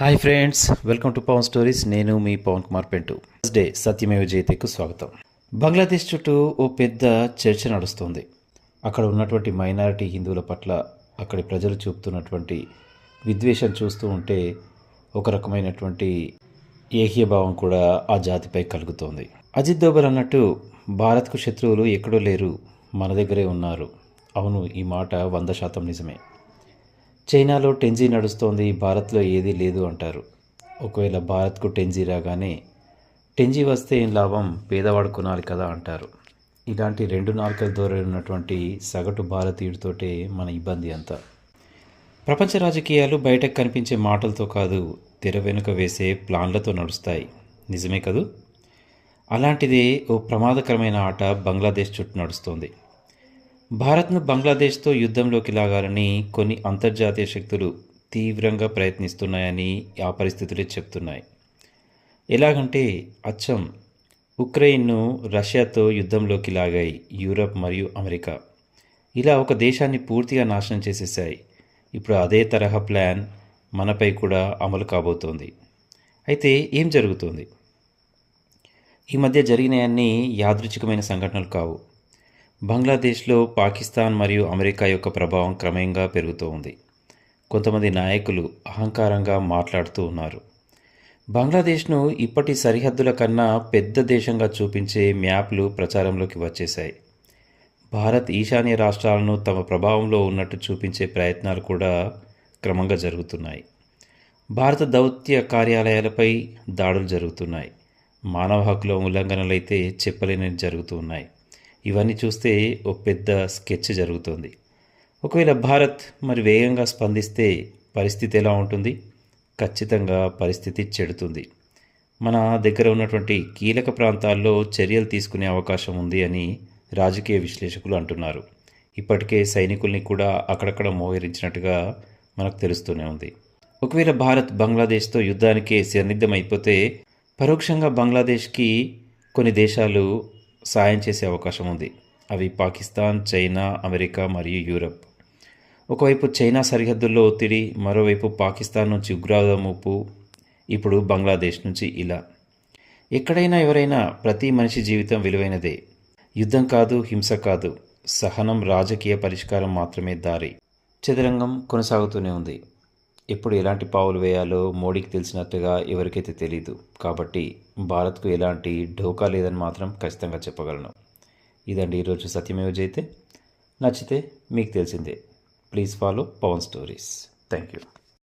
Hi friends welcome to Pawan stories నేను మీ పవన్ కుమార్ పెంటు డే సత్యమేవ జయతేకు స్వాగతం. బంగ్లాదేశ్ చుట్టూ ఓ పెద్ద చర్చ నడుస్తుంది. అక్కడ ఉన్నటువంటి మైనారిటీ హిందువుల పట్ల అక్కడి ప్రజలు చూపుతున్నటువంటి విద్వేషం చూస్తూ ఉంటే ఒక రకమైనటువంటి ఏహ్యభావం కూడా ఆ జాతిపై కలుగుతోంది. అజిత్ దోబర్ అన్నట్టు భారత్కు శత్రువులు ఎక్కడో లేరు మన దగ్గరే ఉన్నారు. అవును ఈ మాట వంద శాతం నిజమే. చైనాలో టెన్జీ నడుస్తోంది భారత్లో ఏదీ లేదు అంటారు. ఒకవేళ భారత్కు టెన్జీ రాగానే టెన్జీ వస్తే ఏం లాభం? పేదవాడు కొనాలి కదా అంటారు. ఇలాంటి రెండు నాలుకల దూరం ఉన్నటువంటి సగటు భారతీయుడితోటే మన ఇబ్బంది అంతా. ప్రపంచ రాజకీయాలు బయటకు కనిపించే మాటలతో కాదు తెర వెనుక వేసే ప్లాన్లతో నడుస్తాయి. నిజమే కదూ? అలాంటిదే ఓ ప్రమాదకరమైన ఆట బంగ్లాదేశ్ చుట్టూ నడుస్తోంది. భారత్ను బంగ్లాదేశ్తో యుద్ధంలోకి లాగాలని కొన్ని అంతర్జాతీయ శక్తులు తీవ్రంగా ప్రయత్నిస్తున్నాయని ఆ పరిస్థితులే చెప్తున్నాయి. ఎలాగంటే అచ్చం ఉక్రెయిన్ను రష్యాతో యుద్ధంలోకి లాగాయి యూరప్ మరియు అమెరికా. ఇలా ఒక దేశాన్ని పూర్తిగా నాశనం చేసేసాయి ఇప్పుడు అదే తరహా ప్లాన్ మనపై కూడా అమలు కాబోతోంది. అయితే ఏం జరుగుతోంది? ఈ మధ్య జరిగినవన్నీ యాదృచ్ఛికమైన సంఘటనలు కావు. బంగ్లాదేశ్లో పాకిస్తాన్ మరియు అమెరికా యొక్క ప్రభావం క్రమంగా పెరుగుతూ ఉంది. కొంతమంది నాయకులు అహంకారంగా మాట్లాడుతూ ఉన్నారు. బంగ్లాదేశ్ను ఇప్పటి సరిహద్దుల కన్నా పెద్ద దేశంగా చూపించే మ్యాప్లు ప్రచారంలోకి వచ్చేశాయి. భారత్ ఈశాన్య రాష్ట్రాలను తమ ప్రభావంలో ఉన్నట్టు చూపించే ప్రయత్నాలు కూడా క్రమంగా జరుగుతున్నాయి. భారత దౌత్య కార్యాలయాలపై దాడులు జరుగుతున్నాయి. మానవ హక్కుల ఉల్లంఘనలైతే చెప్పలేని జరుగుతూ ఉన్నాయి. ఇవన్నీ చూస్తే ఓ పెద్ద స్కెచ్ జరుగుతుంది. ఒకవేళ భారత్ మరి వేగంగా స్పందిస్తే పరిస్థితి ఎలా ఉంటుంది? ఖచ్చితంగా పరిస్థితి చెడుతుంది. మన దగ్గర ఉన్నటువంటి కీలక ప్రాంతాల్లో చర్యలు తీసుకునే అవకాశం ఉంది అని రాజకీయ విశ్లేషకులు అంటున్నారు. ఇప్పటికే సైనికుల్ని కూడా అక్కడక్కడ మోహరించినట్టుగా మనకు తెలుస్తూనే ఉంది. ఒకవేళ భారత్ బంగ్లాదేశ్తో యుద్ధానికే సన్నిద్ధమైపోతే పరోక్షంగా బంగ్లాదేశ్కి కొన్ని దేశాలు సాయం చేసే అవకాశం ఉంది. అవి పాకిస్తాన్ చైనా అమెరికా మరియు యూరప్. ఒకవైపు చైనా సరిహద్దుల్లో ఒత్తిడి మరోవైపు పాకిస్తాన్ నుంచి ఉగ్రవాద ముప్పు ఇప్పుడు బంగ్లాదేశ్ నుంచి ఇలా. ఎక్కడైనా ఎవరైనా ప్రతి మనిషి జీవితం విలువైనదే. యుద్ధం కాదు హింస కాదు. సహనం రాజకీయ పరిష్కారం మాత్రమే దారి. చదరంగం కొనసాగుతూనే ఉంది. ఎప్పుడు ఎలాంటి పావులు వేయాలో మోడీకి తెలిసినట్టుగా ఎవరికైతే తెలియదు కాబట్టి భారత్కు ఎలాంటి ఢోకా లేదని మాత్రం ఖచ్చితంగా చెప్పగలను. ఇదండి ఈరోజు సత్యమేవ జైతే. నచ్చితే మీకు తెలిసిందే. Please follow Pawan stories. Thank you